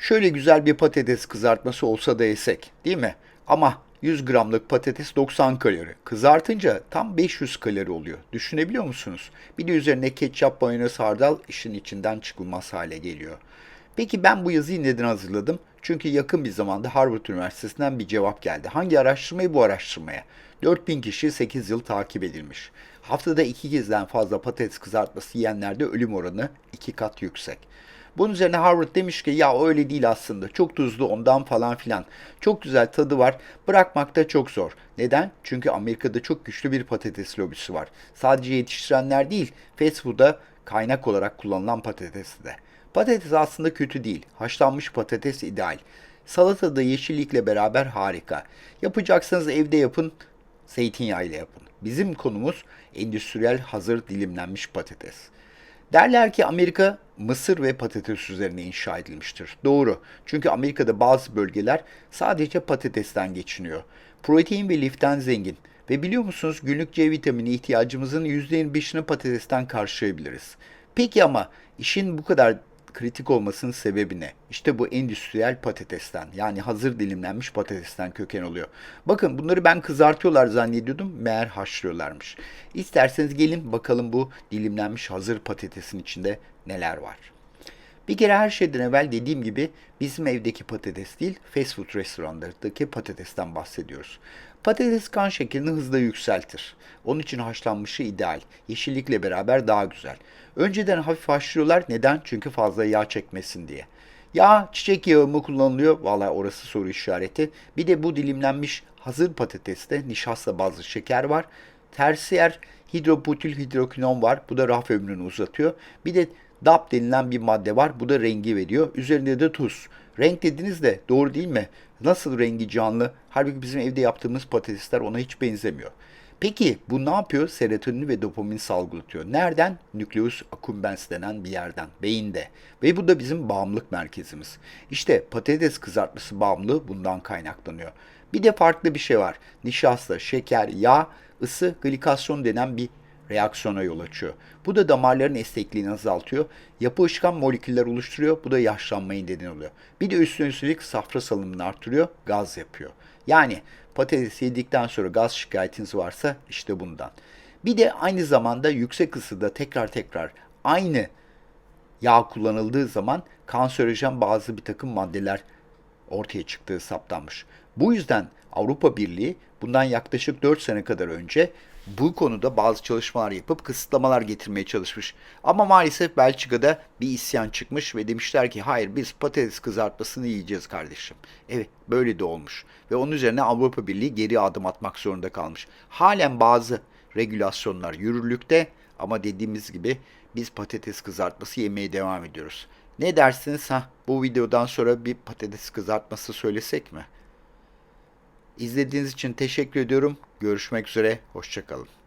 Şöyle güzel bir patates kızartması olsa da yesek, değil mi? Ama 100 gramlık patates 90 kalori. Kızartınca tam 500 kalori oluyor. Düşünebiliyor musunuz? Bir de üzerine ketçap, mayonez, hardal işin içinden çıkılmaz hale geliyor. Peki ben bu yazıyı neden hazırladım? Çünkü yakın bir zamanda Harvard Üniversitesi'nden bir cevap geldi. Hangi araştırmayı bu araştırmaya? 4000 kişi 8 yıl takip edilmiş. Haftada iki kezden fazla patates kızartması yiyenlerde ölüm oranı iki kat yüksek. Bunun üzerine Harvard demiş ki ya öyle değil aslında. Çok tuzlu ondan falan filan. Çok güzel tadı var. Bırakmakta çok zor. Neden? Çünkü Amerika'da çok güçlü bir patates lobisi var. Sadece yetiştirenler değil, fast food'a kaynak olarak kullanılan patatesi de. Patates aslında kötü değil. Haşlanmış patates ideal. Salatada yeşillikle beraber harika. Yapacaksanız evde yapın, zeytinyağıyla yapın. Bizim konumuz endüstriyel hazır dilimlenmiş patates. Derler ki Amerika mısır ve patates üzerine inşa edilmiştir. Doğru. Çünkü Amerika'da bazı bölgeler sadece patatesten geçiniyor. Protein ve liften zengin. Ve biliyor musunuz günlük C vitamini ihtiyacımızın %25'ini patatesten karşılayabiliriz. Peki ama işin bu kadar kritik olmasının sebebi ne? İşte bu endüstriyel patatesten yani hazır dilimlenmiş patatesten köken oluyor. Bakın bunları ben kızartıyorlar zannediyordum meğer haşlıyorlarmış. İsterseniz gelin bakalım bu dilimlenmiş hazır patatesin içinde neler var. Bir kere her şeyden evvel dediğim gibi bizim evdeki patates değil, fast food restoranlardaki patatesten bahsediyoruz. Patates kan şekerini hızla yükseltir. Onun için haşlanmışı ideal. Yeşillikle beraber daha güzel. Önceden hafif haşlıyorlar. Neden? Çünkü fazla yağ çekmesin diye. Yağ, çiçek yağı mı kullanılıyor? Vallahi orası soru işareti. Bir de bu dilimlenmiş hazır patateste nişasta bazlı şeker var. Tersiyer hidrobutil hidrokinon var. Bu da raf ömrünü uzatıyor. Bir de DAP denilen bir madde var. Bu da rengi veriyor. Üzerinde de tuz. Renk dediniz de doğru değil mi? Nasıl rengi canlı? Halbuki bizim evde yaptığımız patatesler ona hiç benzemiyor. Peki bu ne yapıyor? Serotonin ve dopamin salgılatıyor. Nereden? Nükleus accumbens denen bir yerden. Beyinde. Ve bu da bizim bağımlılık merkezimiz. İşte patates kızartması bağımlılığı bundan kaynaklanıyor. Bir de farklı bir şey var. Nişasta, şeker, yağ, ısı, glikasyon denen bir reaksiyona yol açıyor. Bu da damarların esnekliğini azaltıyor. Yapışkan moleküller oluşturuyor. Bu da yaşlanmayı neden oluyor. Bir de üstüne üstlük safra salınımını artırıyor. Gaz yapıyor. Yani patates yedikten sonra gaz şikayetiniz varsa işte bundan. Bir de aynı zamanda yüksek ısıda tekrar tekrar aynı yağ kullanıldığı zaman kanserojen bazı bir takım maddeler ortaya çıktığı saptanmış. Bu yüzden Avrupa Birliği bundan yaklaşık 4 sene kadar önce bu konuda bazı çalışmalar yapıp kısıtlamalar getirmeye çalışmış. Ama maalesef Belçika'da bir isyan çıkmış ve demişler ki hayır biz patates kızartmasını yiyeceğiz kardeşim. Evet böyle de olmuş. Ve onun üzerine Avrupa Birliği geri adım atmak zorunda kalmış. Halen bazı regülasyonlar yürürlükte ama dediğimiz gibi biz patates kızartması yemeye devam ediyoruz. Ne dersiniz ha bu videodan sonra bir patates kızartması söylesek mi? İzlediğiniz için teşekkür ediyorum. Görüşmek üzere. Hoşçakalın.